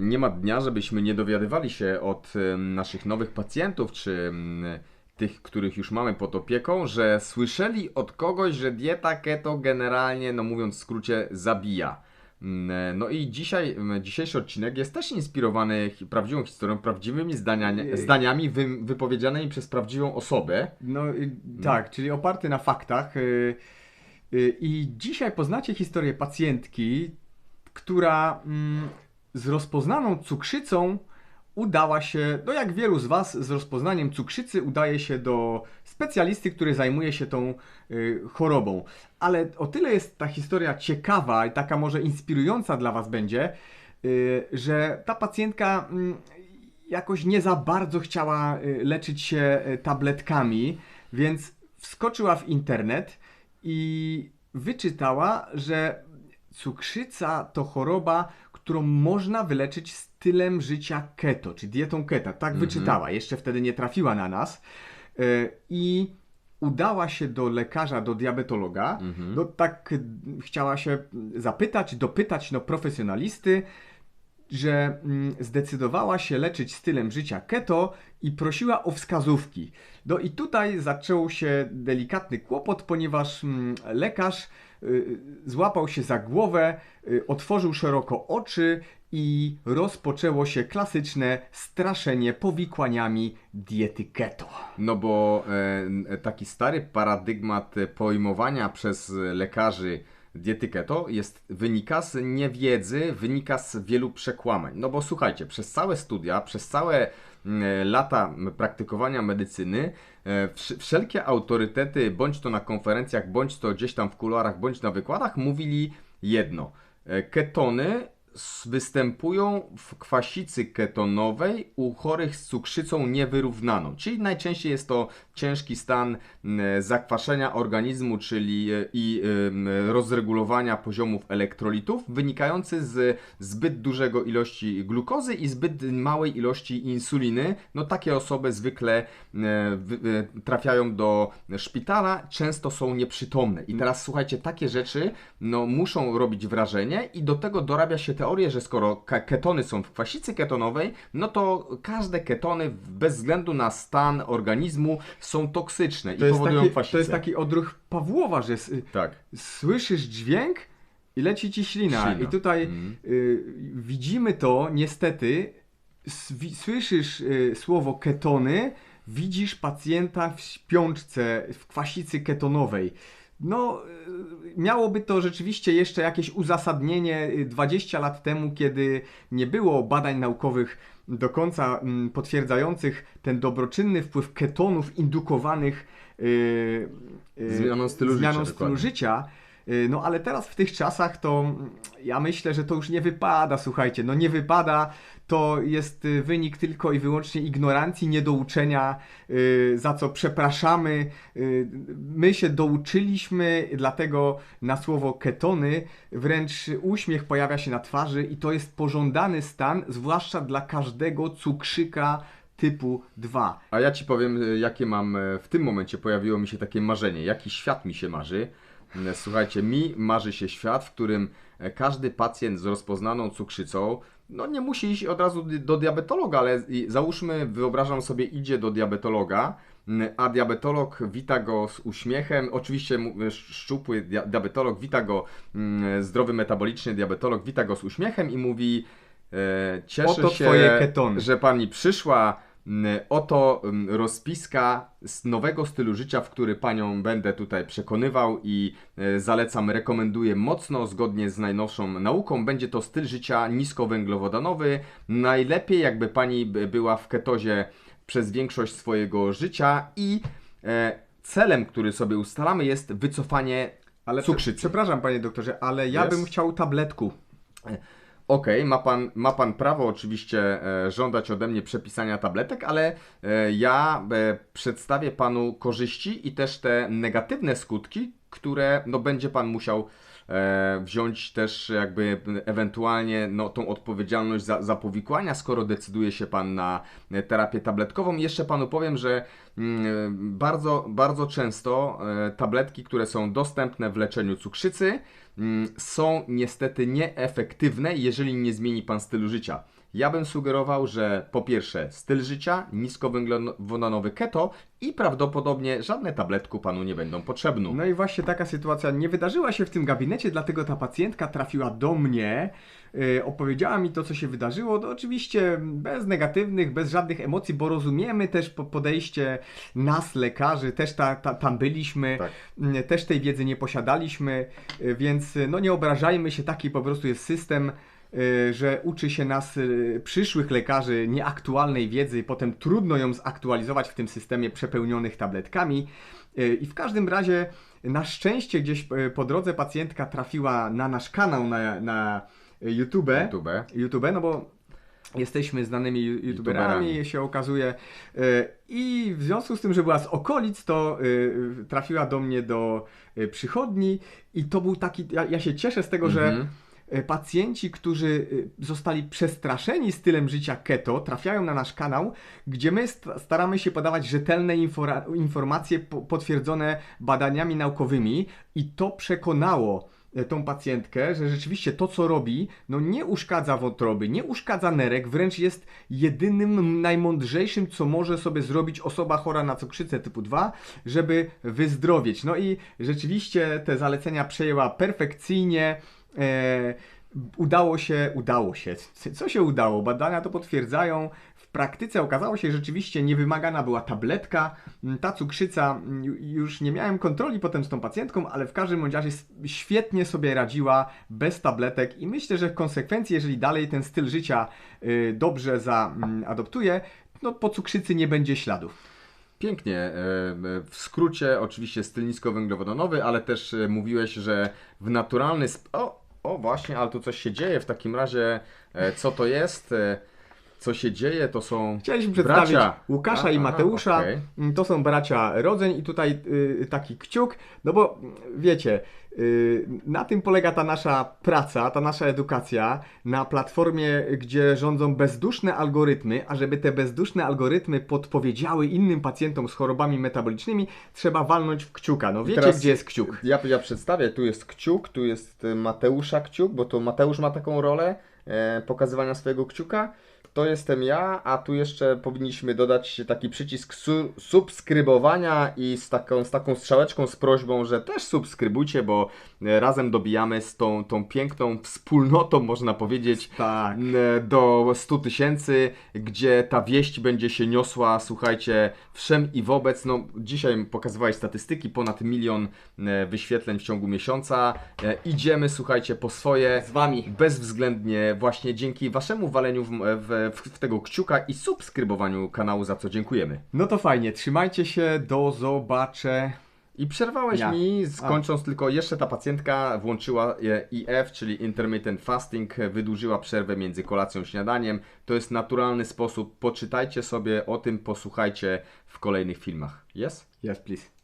Nie ma dnia, żebyśmy nie dowiadywali się od em, naszych nowych pacjentów, czy em, tych, których już mamy pod opieką, że słyszeli od kogoś, że dieta keto generalnie, no mówiąc w skrócie, zabija. Mm, No i dzisiaj, dzisiejszy odcinek jest też inspirowany prawdziwą historią, prawdziwymi zdania, zdaniami wy, wypowiedzianymi przez prawdziwą osobę. No y, tak, czyli oparty na faktach. y, y, I dzisiaj poznacie historię pacjentki, która mm, z rozpoznaną cukrzycą udała się, no jak wielu z Was z rozpoznaniem cukrzycy udaje się do specjalisty, który zajmuje się tą y, chorobą. Ale o tyle jest ta historia ciekawa i taka może inspirująca dla Was będzie, y, że ta pacjentka mm, jakoś nie za bardzo chciała y, leczyć się y, tabletkami, więc wskoczyła w internet i wyczytała, że cukrzyca to choroba, którą można wyleczyć stylem życia keto, czy dietą keto. Tak wyczytała, jeszcze wtedy nie trafiła na nas. Y, I udała się do lekarza, do diabetologa. No tak chciała się zapytać, dopytać no profesjonalisty, że mm, zdecydowała się leczyć stylem życia keto i prosiła o wskazówki. No i tutaj zaczął się delikatny kłopot, ponieważ mm, lekarz y, złapał się za głowę, y, otworzył szeroko oczy i rozpoczęło się klasyczne straszenie powikłaniami diety keto. No bo e, taki stary paradygmat pojmowania przez lekarzy diety keto jest, wynika z niewiedzy, wynika z wielu przekłamań. No bo słuchajcie, przez całe studia, przez całe mm, lata praktykowania medycyny, e, wsz- wszelkie autorytety, bądź to na konferencjach, bądź to gdzieś tam w kuluarach, bądź na wykładach, mówili jedno. E, Ketony występują w kwasicy ketonowej u chorych z cukrzycą niewyrównaną, czyli najczęściej jest to ciężki stan zakwaszenia organizmu, czyli e, i rozregulowania poziomów elektrolitów, wynikający z zbyt dużego ilości glukozy i zbyt małej ilości insuliny. No takie osoby zwykle e, e, trafiają do szpitala, często są nieprzytomne. I teraz słuchajcie, takie rzeczy no, muszą robić wrażenie i do tego dorabia się teorię, że skoro ke- ketony są w kwasicy ketonowej, no to każde ketony bez względu na stan organizmu są toksyczne i To jest, powodują taki, kwasicę. to jest taki odruch Pawłowa, że Tak. słyszysz dźwięk i leci ci ślina. Ślina. I tutaj Mhm. y, widzimy to niestety. Słyszysz y, słowo ketony, widzisz pacjenta w śpiączce, w kwasicy ketonowej. No, y, miałoby to rzeczywiście jeszcze jakieś uzasadnienie y, 20 lat temu, kiedy nie było badań naukowych do końca mm, potwierdzających ten dobroczynny wpływ ketonów indukowanych y, y, Zmianą stylu zmianą życia, stylu życia. Y, No ale teraz w tych czasach to mm, ja myślę, że to już nie wypada, słuchajcie, no nie wypada, to jest y, wynik tylko i wyłącznie ignorancji, niedouczenia, y, za co przepraszamy. My się douczyliśmy, dlatego na słowo ketony wręcz uśmiech pojawia się na twarzy i to jest pożądany stan, zwłaszcza dla każdego cukrzyka typu 2. A ja ci powiem, jakie mam w tym momencie pojawiło mi się takie marzenie, jaki świat mi się marzy. E, Słuchajcie, mi marzy się świat, w którym e, każdy pacjent z rozpoznaną cukrzycą, no nie musi iść od razu do diabetologa, ale załóżmy, wyobrażam sobie, idzie do diabetologa, a diabetolog wita go z uśmiechem. Oczywiście e, szczupły dia- diabetolog wita go, mm, zdrowy metaboliczny diabetolog wita go z uśmiechem i mówi: Cieszę Oto się, że pani przyszła. Oto rozpiska z nowego stylu życia, w który panią będę tutaj przekonywał i e, zalecam, rekomenduję mocno, zgodnie z najnowszą nauką. Będzie to styl życia niskowęglowodanowy. Najlepiej jakby pani by- była w ketozie przez większość swojego życia i e, celem, który sobie ustalamy jest wycofanie Ale cukrzycy. Przepraszam, panie doktorze, ale ja Jest? bym chciał tabletku. Okej, ma, pan, ma pan prawo oczywiście e, żądać ode mnie przepisania tabletek, ale e, ja e, przedstawię panu korzyści i też te negatywne skutki, które no, będzie pan musiał wziąć też jakby ewentualnie no, tą odpowiedzialność za, za powikłania, skoro decyduje się pan na terapię tabletkową. Jeszcze panu powiem, że mm, bardzo, bardzo często tabletki, które są dostępne w leczeniu cukrzycy, są niestety nieefektywne, jeżeli nie zmieni Pan stylu życia. Ja bym sugerował, że po pierwsze styl życia, niskowęglowodanowy keto i prawdopodobnie żadne tabletku Panu nie będą potrzebne. No i właśnie taka sytuacja nie wydarzyła się w tym gabinecie, dlatego ta pacjentka trafiła do mnie, opowiedziała mi to, co się wydarzyło. No, oczywiście bez negatywnych, bez żadnych emocji, bo rozumiemy też po- podejście nas, lekarzy, też ta, ta, tam byliśmy, Tak. też tej wiedzy nie posiadaliśmy, yy, więc yy, no nie obrażajmy się, taki po prostu jest system. Że uczy się nas przyszłych lekarzy nieaktualnej wiedzy, i potem trudno ją zaktualizować w tym systemie przepełnionych tabletkami. I w każdym razie, na szczęście, gdzieś po drodze pacjentka trafiła na nasz kanał na, na YouTube. YouTube. YouTube, no bo jesteśmy znanymi youtuberami, YouTuberami. się okazuje. Yy, I w związku z tym, że była z okolic, to yy, trafiła do mnie do yy, przychodni i to był taki, ja, ja się cieszę z tego, że Mhm. e, pacjenci, którzy zostali przestraszeni stylem życia keto, trafiają na nasz kanał, gdzie my st- staramy się podawać rzetelne informacje po- potwierdzone badaniami naukowymi i to przekonało e, tą pacjentkę, że rzeczywiście to, co robi, no nie uszkadza wątroby, nie uszkadza nerek, wręcz jest jedynym najmądrzejszym, co może sobie zrobić osoba chora na cukrzycę typu 2, żeby wyzdrowieć. No i rzeczywiście te zalecenia przejęła perfekcyjnie. E, udało się, udało się. Co się udało? Badania to potwierdzają. Praktyce okazało się, że rzeczywiście niewymagana była tabletka. Mm, Ta cukrzyca, mm, ju- już nie miałem kontroli potem z tą pacjentką, ale w każdym razie świetnie sobie radziła bez tabletek i myślę, że w konsekwencji, jeżeli dalej ten styl życia y, dobrze zaadoptuje, no po cukrzycy nie będzie śladów. Pięknie. e, W skrócie, oczywiście styl niskowęglowodanowy, ale też e, mówiłeś, że w naturalny sp- O, o właśnie, ale tu coś się dzieje. W takim razie, e, co to jest? Co się dzieje? To są Chcieliśmy przedstawić bracia. Łukasza i Mateusza. okej. Mm, To są bracia rodzeń i tutaj y, taki kciuk, no bo mm, wiecie, y, na tym polega ta nasza praca, ta nasza edukacja na platformie, gdzie rządzą bezduszne algorytmy, a żeby te bezduszne algorytmy podpowiedziały innym pacjentom z chorobami metabolicznymi, trzeba walnąć w kciuka. No wiecie, teraz- gdzie jest kciuk. Ja, ja przedstawię, tu jest kciuk, tu jest e, Mateusza kciuk, bo to Mateusz ma taką rolę e, pokazywania swojego kciuka. To jestem ja, a tu jeszcze powinniśmy dodać taki przycisk su subskrybowania i z taką, z taką strzałeczką z prośbą, że też subskrybujcie, bo e, razem dobijamy z tą, tą piękną wspólnotą, można powiedzieć, Tak. do 100 tysięcy, gdzie ta wieść będzie się niosła, słuchajcie, wszem i wobec. No, dzisiaj pokazywałeś statystyki, ponad milion e, wyświetleń w ciągu miesiąca. E, Idziemy, słuchajcie, po swoje. Z wami. Bezwzględnie właśnie dzięki waszemu waleniu w, w, w, w tego kciuka i subskrybowaniu kanału, za co dziękujemy. No to fajnie, trzymajcie się, do zobaczenia. I przerwałeś Ja. mi, skończąc tylko jeszcze ta pacjentka włączyła e, IF, czyli Intermittent Fasting, wydłużyła przerwę między kolacją a śniadaniem. To jest naturalny sposób. Poczytajcie sobie o tym, posłuchajcie w kolejnych filmach. Jest? Yes, please.